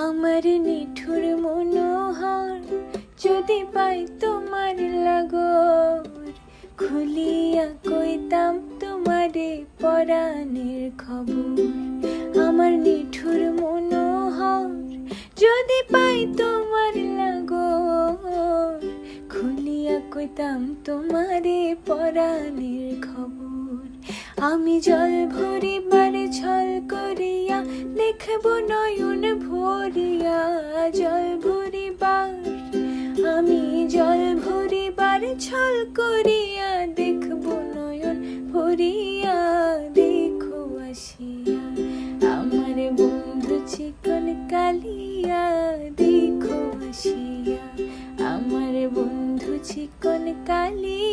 আমার নিঠুর মনোহর যদি পাই তোমার লাগর, খুলিয়া কইতাম তোমারে পরাণের খবর। আমার নিঠুর মনোহর যদি পাই তোমার লাগর, খুলিয়া কইতাম তোমারে পরাণের খবর। আমি জল ভরিবার ছল করিয়া দেখব নয়ন ছল করিয়া দেখব নয়ন ভরিয়া দেখো আসিয়া আমার বন্ধু চিকন কালিয়া দেখো আসিয়া আমার বন্ধু চিকন কালিয়া